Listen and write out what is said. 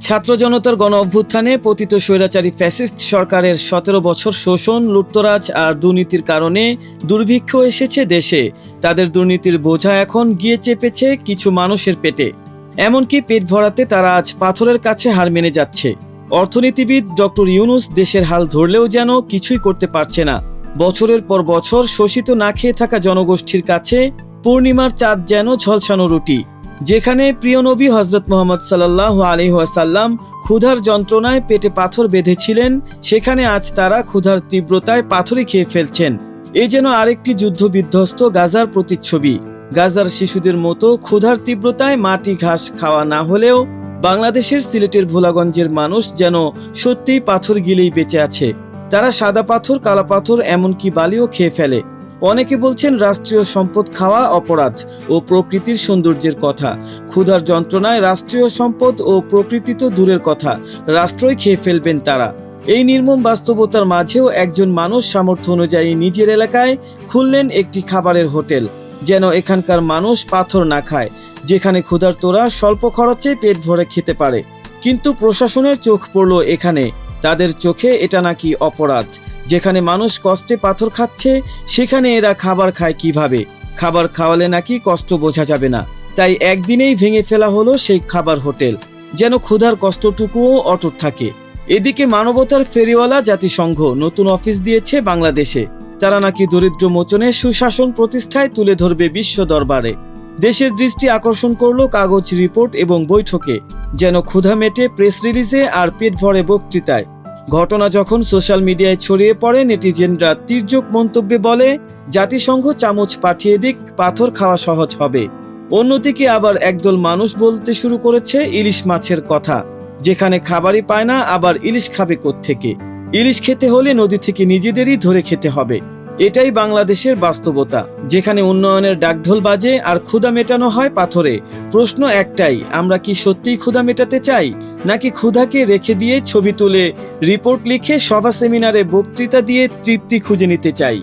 ছাত্র জনতার গণ অভ্যুত্থানে পতিত স্বৈরাচারী ফ্যাসিস্ট সরকারের সতেরো বছর শোষণ, লুটতরাজ আর দুর্নীতির কারণে দুর্ভিক্ষ এসেছে দেশে। তাদের দুর্নীতির বোঝা এখন গিয়ে চেপেছে কিছু মানুষের পেটে। এমনকি পেট ভরাতে তারা আজ পাথরের কাছে হার মেনে যাচ্ছে। অর্থনীতিবিদ ডক্টর ইউনুস দেশের হাল ধরলেও যেন কিছুই করতে পারছে না। বছরের পর বছর শোষিত না খেয়ে থাকা জনগোষ্ঠীর কাছে পূর্ণিমার চাঁদ যেন ঝলসানো রুটি। যেখানে প্রিয় নবী হজরত মোহাম্মদ সাল্লাহ আলহাসাল্লাম ক্ষুধার যন্ত্রণায় পেটে পাথর বেঁধেছিলেন, সেখানে আজ তারা ক্ষুধার তীব্রতায় পাথরই খেয়ে ফেলছেন। এ যেন আরেকটি যুদ্ধ বিধ্বস্ত গাজার প্রতিচ্ছবি। গাজার শিশুদের মতো ক্ষুধার তীব্রতায় মাটি ঘাস খাওয়া না হলেও বাংলাদেশের সিলেটের ভোলাগঞ্জের মানুষ যেন সত্যিই পাথর গিলেই বেঁচে আছে। তারা সাদা পাথর, কালা পাথর, এমনকি বালিও খেয়ে ফেলে। অনেকে বলছেন রাষ্ট্রীয় সম্পদ খাওয়া অপরাধ ও প্রকৃতির সৌন্দর্যের কথা। ক্ষুধার যন্ত্রণায় রাষ্ট্রীয় সম্পদ ও প্রকৃতি তো দূরের কথা, রাষ্ট্রই খেয়ে ফেলবেন তারা। এই নির্মম বাস্তবতার মাঝেও একজন মানুষ সামর্থ্য অনুযায়ী নিজের এলাকায় খুললেন একটি খাবারের হোটেল, যেন এখানকার মানুষ পাথর না খায়, যেখানে ক্ষুধার্তরা স্বল্প খরচে পেট ভরে খেতে পারে। কিন্তু প্রশাসনের চোখ পড়ল এখানে। তাদের চোখে এটা নাকি অপরাধ। যেখানে মানুষ কষ্টে পাথর খাচ্ছে, সেখানে এরা খাবার খায় কীভাবে? খাবার খাওয়ালে নাকি কষ্ট বোঝা যাবে না। তাই একদিনেই ভেঙে ফেলা হলো সেই খাবার হোটেল, যেন ক্ষুধার কষ্টটুকুও অটুট থাকে। এদিকে মানবতার ফেরিওয়ালা জাতিসংঘ নতুন অফিস দিয়েছে বাংলাদেশে। তারা নাকি দরিদ্র মোচনে সুশাসন প্রতিষ্ঠায় তুলে ধরবে বিশ্ব দরবারে। দেশের দৃষ্টি আকর্ষণ করল কাগজ রিপোর্ট এবং বৈঠকে, যেন ক্ষুধা মেটে প্রেস রিলিজে আর পেট ভরে বক্তৃতায়। ঘটনা যখন সোশ্যাল মিডিয়ায় ছড়িয়ে পড়ে, নেটিজেনরা তির্যক মন্তব্যে বলে, জাতিসংঘ চামচ পাঠিয়ে দিক, পাথর খাওয়া সহজ হবে। অন্যদিকে আবার একদল মানুষ বলতে শুরু করেছে ইলিশ মাছের কথা, যেখানে খাবারই পায় না, আবার ইলিশ খাবে থেকে ইলিশ খেতে হলে নদী থেকে নিজেদেরই ধরে খেতে হবে। এটাই বাংলাদেশের বাস্তবতা, যেখানে উন্নয়নের ডাকঢোল বাজে আর ক্ষুধা মেটানো হয় পাথরে। প্রশ্ন একটাই, আমরা কি সত্যিই ক্ষুধা মেটাতে চাই, নাকি ক্ষুধাকে রেখে দিয়ে ছবি তুলে, রিপোর্ট লিখে সভা সেমিনারে বক্তৃতা দিয়ে তৃপ্তি খুঁজে নিতে চাই?